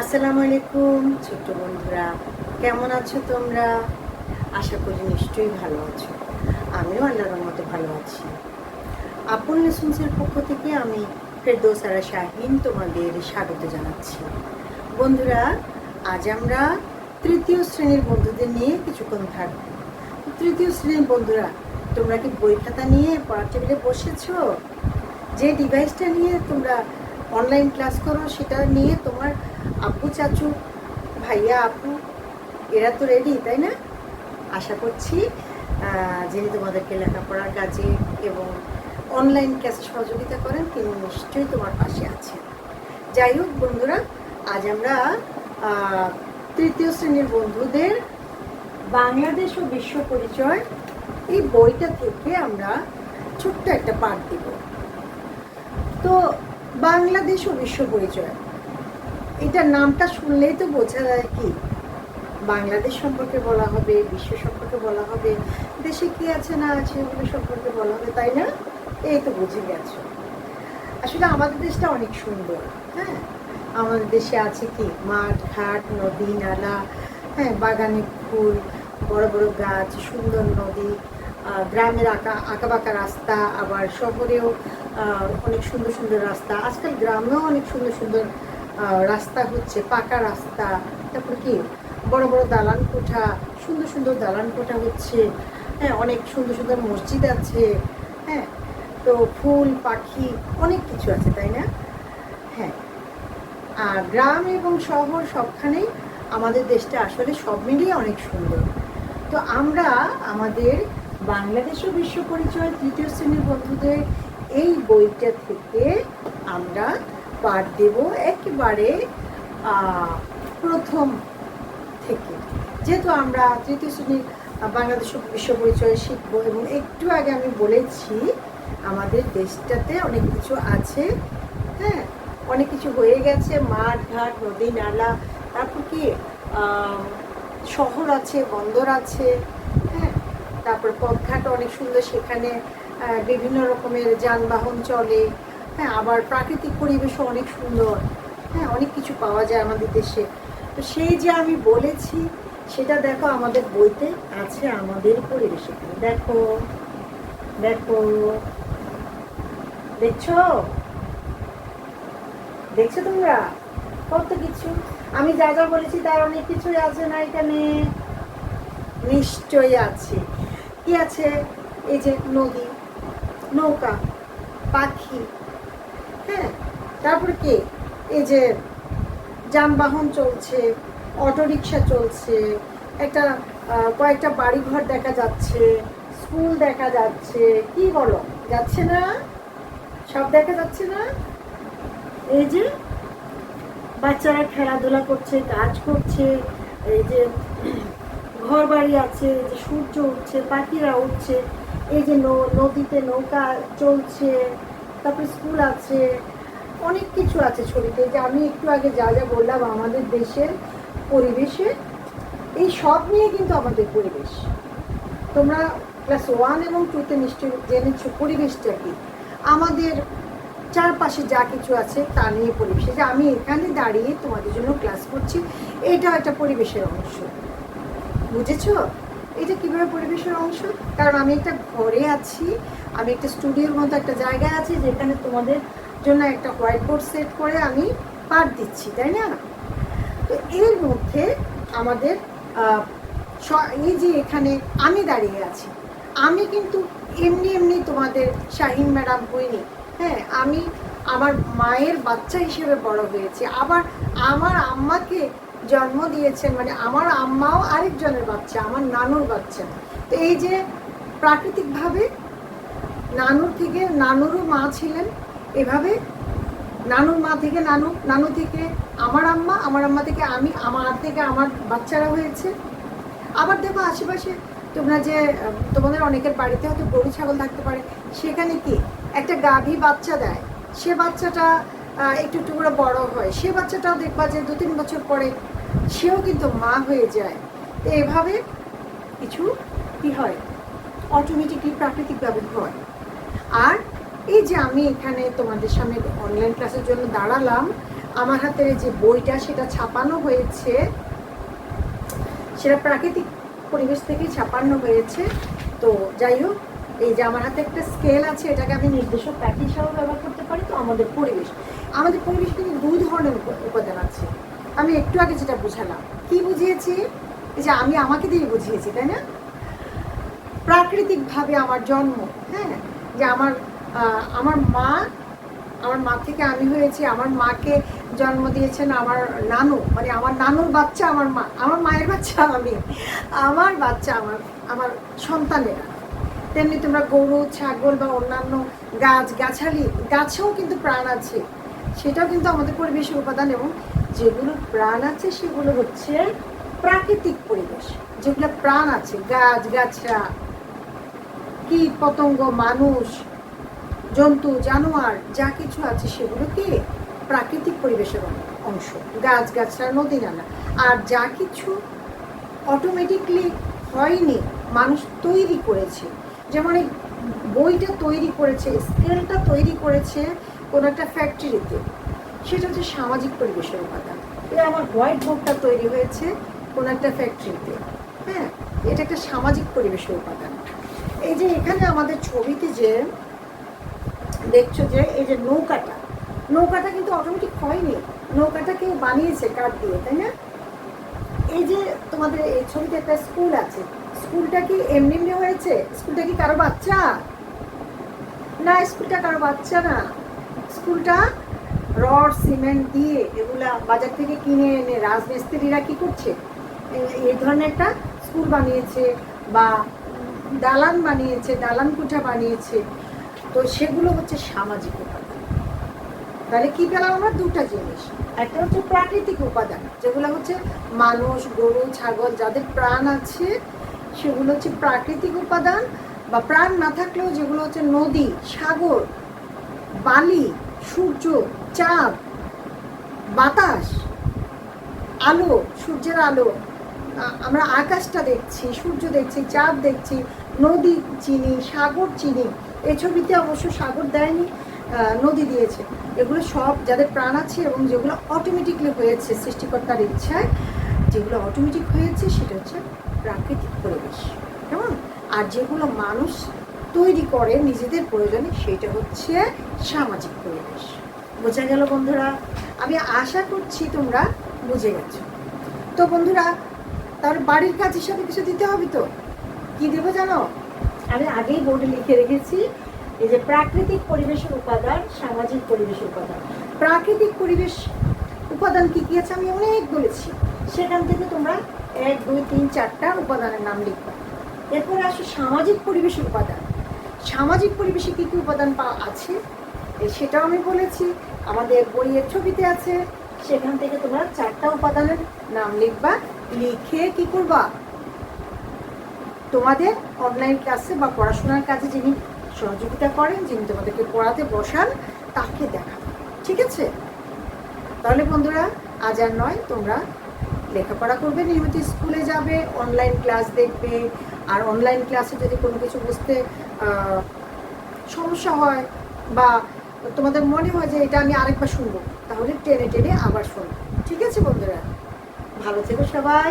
আসসালামু আলাইকুম, ছোট্ট বন্ধুরা। কেমন আছো তোমরা? আশা করি নিশ্চয়ই ভালো আছো। আমিও আল্লাহর মতো ভালো আছি। আপন লেসন্সের পক্ষ থেকে আমি ফেরদৌসারা শাহিন তোমাদের স্বাগত জানাচ্ছি। বন্ধুরা, আজ আমরা তৃতীয় শ্রেণির বন্ধুদের নিয়ে কিছুক্ষণ থাকব। তৃতীয় শ্রেণির বন্ধুরা, তোমরা কি বই খাতা নিয়ে পড়ার টেবিলে বসেছো? যে ডিভাইসটা নিয়ে তোমরা অনলাইন ক্লাস করো, সেটা নিয়ে তোমার আব্বু চাচু, ভাইয়া, আপু, এরা তো রেডি তাই না? আশা করছি যিনি তোমাদেরকে লেখাপড়ার কাজে এবং অনলাইন ক্লাসে সহযোগিতা করেন, তিনি নিশ্চয়ই তোমার পাশে আছেন। যাই হোক বন্ধুরা, আজ আমরা তৃতীয় শ্রেণির বন্ধুদের বাংলাদেশ ও বিশ্ব পরিচয় এই বইটা থেকে আমরা ছোট্ট একটা পাঠ দিব। তো বাংলাদেশ ও বিশ্ব পরিচয় এটার নামটা শুনলেই তো বোঝা যায় কি? বাংলাদেশ সম্পর্কে বলা হবে, বিশ্ব সম্পর্কে বলা হবে, দেশে কি আছে না আছে ওগুলো সম্পর্কে বলা হবে, তাই না? এই তো বুঝে গেছো। আসলে আমাদের দেশটা অনেক সুন্দর হ্যাঁ? আমাদের দেশে আছে কি? মাঠ, ঘাট, নদী, নালা হ্যাঁ বাগানে ফুল, বড় বড় গাছ, সুন্দর নদী গ্রামের আঁকা আঁকা বাঁকা রাস্তা, আবার শহরেও অনেক সুন্দর সুন্দর রাস্তা। আজকাল গ্রামেও অনেক সুন্দর সুন্দর রাস্তা হচ্ছে, পাকা রাস্তা। তারপর কি? বড় বড় দালান কোঠা, সুন্দর সুন্দর দালান কোঠা হচ্ছে। হ্যাঁ অনেক সুন্দর সুন্দর মসজিদ আছে। হ্যাঁ তো ফুল, পাখি, অনেক কিছু আছে, তাই না? হ্যাঁ। আর গ্রাম এবং শহর সবখানেই আমাদের দেশটা আসলে সব মিলিয়ে অনেক সুন্দর। তো আমরা আমাদের বাংলাদেশ ও বিশ্ব পরিচয় তৃতীয় শ্রেণির বন্ধুদের এই বইটা থেকে আমরা পাঠ দেব একেবারে প্রথম থেকে। যেহেতু আমরা তৃতীয় শ্রেণির বাংলাদেশ বিশ্ব পরিচয় শিখব এবং একটু আগে আমি বলেছি, আমাদের দেশটাতে অনেক কিছু আছে হ্যাঁ? অনেক কিছু হয়ে গেছে, মাঠ, ঘাট, নদী, নালা, তারপর কি শহর আছে, বন্দর আছে হ্যাঁ? তারপর পথঘাট অনেক সুন্দর, সেখানে বিভিন্ন রকমের যানবাহন চলে হ্যাঁ আবার প্রাকৃতিক পরিবেশও অনেক সুন্দর। হ্যাঁ অনেক কিছু পাওয়া যায় আমাদের দেশে। তো সেই যে আমি বলেছি, সেটা দেখো আমাদের বইতে আছে আমাদের পরিবেশে। দেখো দেখো। দেখছ? দেখছ তোমরা? কত কিছু। আমি যা যা বলেছি তার অনেক কিছুই আছে না এখানে? নিশ্চয়ই আছে। কি আছে? এই যে নদী, নৌকা, পাখি তারপরে কি? এই যে যানবাহন চলছে অটোরিকশা চলছে, একটা কয়েকটা বাড়িঘর দেখা যাচ্ছে, স্কুল দেখা যাচ্ছে, কি বলো? যাচ্ছে না? সব দেখা যাচ্ছে না? এই যে বাচ্চারা খেলাধুলা করছে, কাজ করছে, এই যে ঘর বাড়ি আছে, এই যে সূর্য উঠছে, পাখিরা উঠছে, এই যে নদীতে নৌকা চলছে, তারপরে স্কুল আছে অনেক কিছু আছে ছবিতে যে আমি একটু আগে যা যা বললাম আমাদের দেশের পরিবেশে, এই সব নিয়ে কিন্তু আমাদের পরিবেশ। তোমরা ক্লাস ওয়ান এবং টুতে নিশ্চয়ই জেনেছো পরিবেশটা কি? আমাদের চারপাশে যা কিছু আছে তা নিয়ে পরিবেশে। যে আমি এখানে দাঁড়িয়ে তোমাদের জন্য ক্লাস করছি এটা একটা পরিবেশের অংশ। বুঝেছ? এটা কীভাবে পরিবেশের অংশ? কারণ আমি একটা ঘরে আছি, আমি একটা স্টুডিওর মতো একটা জায়গায় আছি যেখানে তোমাদের জন্য একটা হোয়াইট বোর্ড সেট করে আমি পাঠ দিচ্ছি, তাই না? তো এর মধ্যে আমাদের এই যে এখানে আমি দাঁড়িয়ে আছি, আমি কিন্তু এমনি এমনি তোমাদের শাহিন ম্যাডাম হইনি হ্যাঁ আমি আমার মায়ের বাচ্চা হিসেবে বড় হয়েছি, আবার আমার আম্মাকে জন্ম দিয়েছেন মানে আমার আম্মাও আরেকজনের বাচ্চা, আমার নানুর বাচ্চা। তো এই যে প্রাকৃতিকভাবে নানুর থেকে নানুরও মা ছিলেন এভাবে নানুর মা থেকে নানু নানু থেকে আমার আম্মা আমার আম্মা থেকে আমি, আমার থেকে আমার বাচ্চারা হয়েছে। আবার দেখো আশেপাশে তোমরা যে, তোমাদের অনেকের বাড়িতে হয়তো গরু, ছাগল থাকতে পারে। সেখানে কি? একটা গাভী বাচ্চা দেয়। সে বাচ্চাটা একটু একটু করে বড় হয়। সে বাচ্চাটাও দেখবা যে দু তিন বছর পরে সেও কিন্তু মা হয়ে যায়। তো এভাবে কিছু কি হয়? অটোমেটিকলি প্রাকৃতিকভাবে হয়। আর এই যে আমি এখানে তোমাদের সামনে অনলাইন ক্লাসের জন্য দাঁড়ালাম, আমার হাতের যে বইটা সেটা ছাপানো হয়েছে। সেটা প্রাকৃতিক পরিবেশ থেকেই ছাপানো হয়েছে। তো যাই হোক, এই যে আমার হাতে একটা স্কেল আছে, এটাকে আমি নির্দেশক প্যাক হিসাবে ব্যবহার করতে পারি, তো আমাদের পরিবেশ। আমাদের পরিবেশ কিন্তু দুই ধরনের উপ- উপাদান আছে। আমি একটু আগে যেটা বুঝালাম, কি বুঝিয়েছি? এই যে আমি আমাকে দিয়ে বুঝিয়েছি, তাই না? প্রাকৃতিকভাবে আমার জন্ম হ্যাঁ? যে আমার আমার মা আমার মা থেকে আমি হয়েছি, আমার মাকে জন্ম দিয়েছেন আমার নানু মানে আমার নানুর বাচ্চা আমার মা, আমার মায়ের বাচ্চা আমি, আমার বাচ্চা আমার আমার সন্তানেরা। তেমনি তোমরা গরু, ছাগল বা অন্যান্য গাছ, গাছালি, গাছেও কিন্তু প্রাণ আছে, সেটাও কিন্তু আমাদের পরিবেশের উপাদান এবং যেগুলো প্রাণ আছে সেগুলো হচ্ছে প্রাকৃতিক পরিবেশ, যেগুলো প্রাণ আছে, গাছ গাছরা কীট, পতঙ্গ, মানুষ জন্তু, জানোয়ার, যা কিছু আছে সেগুলো কি প্রাকৃতিক পরিবেশের অংশ। গাছ গাছরা নদী নালা। আর যা কিছু অটোমেটিকলি হয়নি, মানুষ তৈরি করেছে। যেমন এই বইটা তৈরি করেছে স্কেলটা তৈরি করেছে কোনো একটা ফ্যাক্টরিতে সেটা হচ্ছে সামাজিক পরিবেশের উপাদান। এই আমার হোয়াইট বোর্ডটা তৈরি হয়েছে কোনো একটা ফ্যাক্টরিতে হ্যাঁ এটা একটা সামাজিক পরিবেশের উপাদান। এই যে এখানে আমাদের ছবিতে যে দেখছ যে এই যে নৌকাটা নৌকাটা কিন্তু অটোমেটিক হয়নি। নৌকাটা কেউ বানিয়েছে কাঠ দিয়ে, তাই না? এই যে তোমাদের এই ছবিতে একটা স্কুল আছে, স্কুলটা কি এমনি এমনি হয়েছে? স্কুলটা কি কারও বাচ্চা? না, স্কুলটা কারও বাচ্চা না। স্কুলটা রড, সিমেন্ট দিয়ে এগুলা বাজার থেকে কিনে এনে রাজমিস্ত্রিরা কি করছে? এই- ধরনের একটা স্কুল বানিয়েছে বা দালান বানিয়েছে, দালান কুঠা বানিয়েছে। তো সেগুলো হচ্ছে সামাজিক উপাদান। তাহলে কি পেলাম আমরা? দুটা জিনিস। একটা হচ্ছে প্রাকৃতিক উপাদান, যেগুলো হচ্ছে মানুষ, গরু, ছাগল, যাদের প্রাণ আছে, সেগুলো হচ্ছে প্রাকৃতিক উপাদান বা প্রাণ না থাকলেও যেগুলো হচ্ছে নদী, সাগর, বালি, সূর্য, চাঁদ, বাতাস, আলো, সূর্যের আলো। আমরা আকাশটা দেখছি, সূর্য দেখছি, চাঁদ দেখছি, নদী চিনি, সাগর চিনি। এই ছবিতে অবশ্য সাগর দেয়নি নদী দিয়েছে। এগুলো সব যাদের প্রাণ আছে এবং যেগুলো অটোমেটিকলি হয়েছে সৃষ্টিকর্তার ইচ্ছায়, যেগুলো অটোমেটিক হয়েছে সেটা হচ্ছে প্রাকৃতিক পরিবেশ। কেমন? আর যেগুলো মানুষ তৈরি করে নিজেদের প্রয়োজনে, সেটা হচ্ছে সামাজিক পরিবেশ। বোঝা গেল বন্ধুরা? আমি আশা করছি তোমরা বুঝে গেছো। তো বন্ধুরা, তার বাড়ির কাজ হিসাবে কিছু দিতে হবে তো? কি দেবো জানো? আমি আগেই বোর্ডে লিখে রেখেছি এই যে প্রাকৃতিক পরিবেশের উপাদান, সামাজিক পরিবেশের উপাদান। প্রাকৃতিক পরিবেশ উপাদান কি কি আছে আমি অনেক বলেছি। সেখান থেকে তোমরা এক, দুই, তিন, চারটা উপাদানের নাম লিখবে এরপরে আসো সামাজিক পরিবেশের উপাদান। সামাজিক পরিবেশে কী কী উপাদান পা- আছে? সেটাও আমি বলেছি। আমাদের বইয়ের ছবিতে আছে। সেখান থেকে তোমরা চারটা উপাদানের নাম লিখবা। লিখে কি করবা? তোমাদের অনলাইন ক্লাসে বা পড়াশোনার কাজে যিনি সহযোগিতা করেন, যিনি তোমাদেরকে পড়াতে বসান, তাকে দেখাবে ঠিক আছে? তাহলে বন্ধুরা, আজ আর নয়, তোমরা লেখাপড়া করবে, নিয়মিত স্কুলে যাবে অনলাইন ক্লাস দেখবে। আর অনলাইন ক্লাসে যদি কোনো কিছু বুঝতে সমস্যা হয় বা তোমাদের মনে হয় যে এটা আমি আরেকবার শুনব, তাহলে টেনে টেনে আবার শোনো। ঠিক আছে বন্ধুরা? ভালো থেকো সবাই।